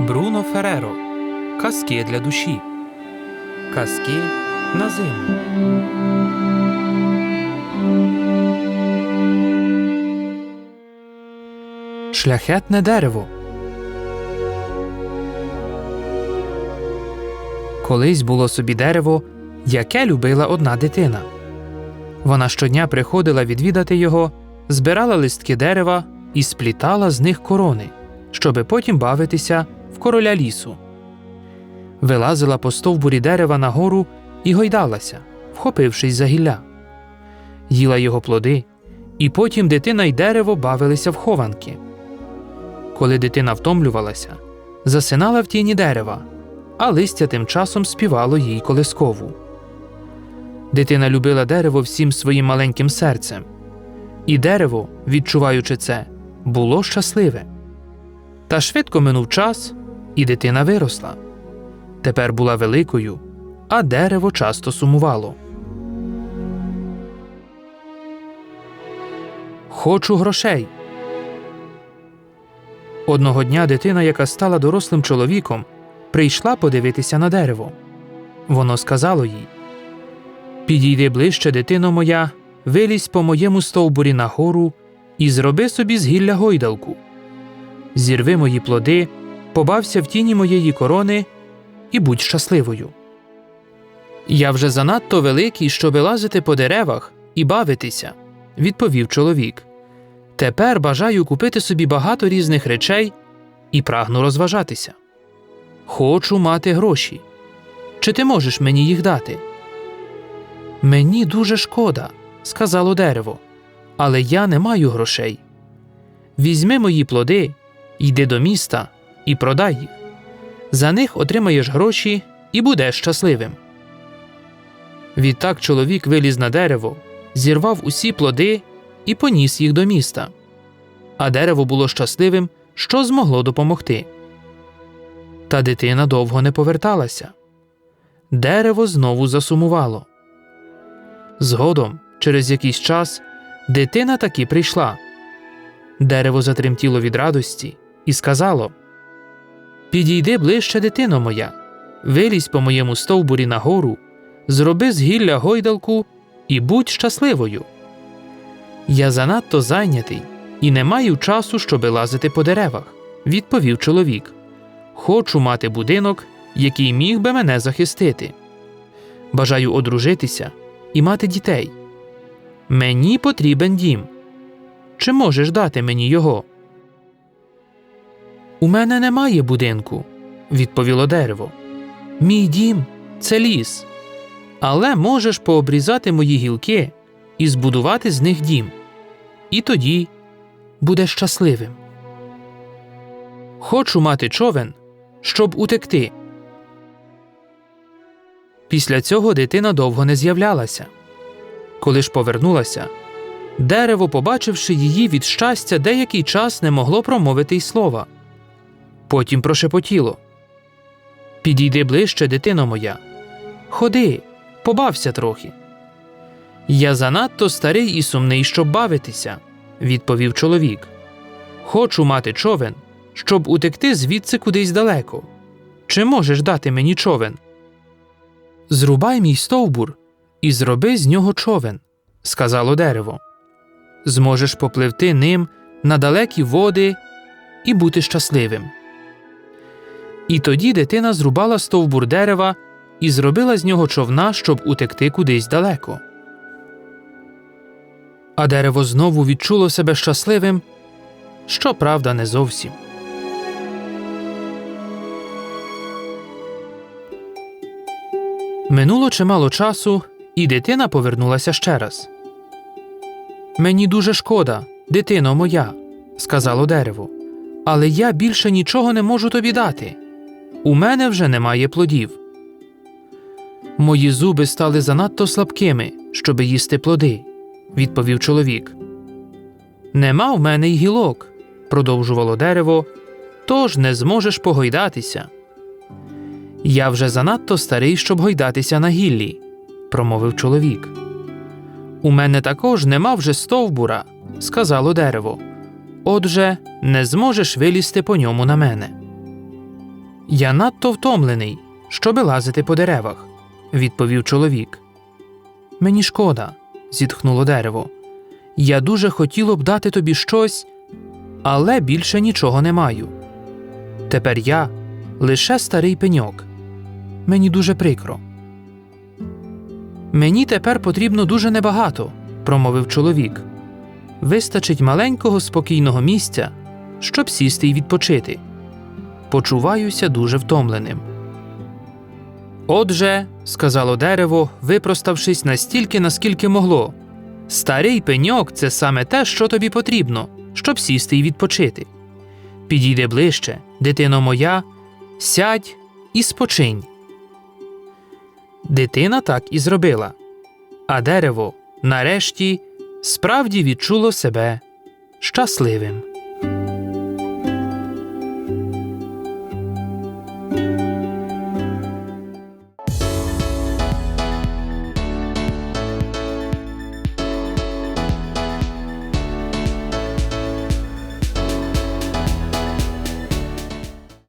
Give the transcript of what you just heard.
Бруно Фереро. Казки для душі. Казки на зиму. Шляхетне дерево. Колись було собі дерево, яке любила одна дитина. Вона щодня приходила відвідати його, збирала листки дерева і сплітала з них корони, щоби потім бавитися в короля лісу. Вилазила по стовбурі дерева нагору і гойдалася, вхопившись за гілля. Їла його плоди, і потім дитина й дерево бавилися в хованки. Коли дитина втомлювалася, засинала в тіні дерева, а листя тим часом співало їй колискову. Дитина любила дерево всім своїм маленьким серцем, і дерево, відчуваючи це, було щасливе. Та швидко минув час, і дитина виросла. Тепер була великою, а дерево часто сумувало. Хочу грошей. Одного дня дитина, яка стала дорослим чоловіком, прийшла подивитися на дерево. Воно сказало їй Підійди ближче, дитино моя, вилізь по моєму стовбурі нагору і зроби собі з гілля гойдалку. Зірви мої плоди, побався в тіні моєї корони і будь щасливою. Я вже занадто великий, щоби лазити по деревах і бавитися, відповів чоловік. Тепер бажаю купити собі багато різних речей і прагну розважатися. Хочу мати гроші. Чи ти можеш мені їх дати? Мені дуже шкода, сказало дерево, але я не маю грошей. Візьми мої плоди, йди до міста і продай їх. За них отримаєш гроші і будеш щасливим. Відтак чоловік виліз на дерево, зірвав усі плоди і поніс їх до міста. А дерево було щасливим, що змогло допомогти. Та дитина довго не поверталася. Дерево знову засумувало. Згодом, через якийсь час, дитина таки прийшла. Дерево затремтіло від радості і сказало Підійди ближче, дитино моя, вилізь по моєму стовбурі нагору, зроби з гілля гойдалку і будь щасливою. Я занадто зайнятий і не маю часу, щоби лазити по деревах, відповів чоловік. Хочу мати будинок, який міг би мене захистити. Бажаю одружитися і мати дітей. Мені потрібен дім. Чи можеш дати мені його? У мене немає будинку, відповіло дерево. Мій дім це ліс. Але можеш пообрізати мої гілки і збудувати з них дім. І тоді будеш щасливим. Хочу мати човен, щоб утекти. Після цього дитина довго не з'являлася. Коли ж повернулася, дерево, побачивши її від щастя, деякий час не могло промовити й слова. Потім прошепотіло Підійди ближче, дитино моя. Ходи, побався трохи. Я занадто старий і сумний, щоб бавитися, відповів чоловік. Хочу мати човен, щоб утекти звідси кудись далеко. Чи можеш дати мені човен? Зрубай мій стовбур і зроби з нього човен, сказало дерево. Зможеш попливти ним на далекі води і бути щасливим. І тоді дитина зрубала стовбур дерева і зробила з нього човна, щоб утекти кудись далеко. А дерево знову відчуло себе щасливим, щоправда, не зовсім. Минуло чимало часу, і дитина повернулася ще раз. Мені дуже шкода, дитино моя, сказало дерево, але я більше нічого не можу тобі дати. У мене вже немає плодів. Мої зуби стали занадто слабкими, щоби їсти плоди, відповів чоловік. Нема в мене й гілок, продовжувало дерево, тож не зможеш погойдатися. Я вже занадто старий, щоб гойдатися на гіллі, промовив чоловік. У мене також нема вже стовбура, сказало дерево. Отже, не зможеш вилізти по ньому на мене. Я надто втомлений, щоби лазити по деревах, відповів чоловік. Мені шкода, зітхнуло дерево. Я дуже хотіло б дати тобі щось, але більше нічого не маю. Тепер я лише старий пеньок. Мені дуже прикро. Мені тепер потрібно дуже небагато, промовив чоловік. Вистачить маленького спокійного місця, щоб сісти і відпочити. Почуваюся дуже втомленим. Отже, сказало дерево, випроставшись настільки, наскільки могло. Старий пеньок це саме те, що тобі потрібно, щоб сісти і відпочити. Підійди ближче, дитино моя, сядь і спочинь. Дитина так і зробила. А дерево, нарешті, справді відчуло себе щасливим.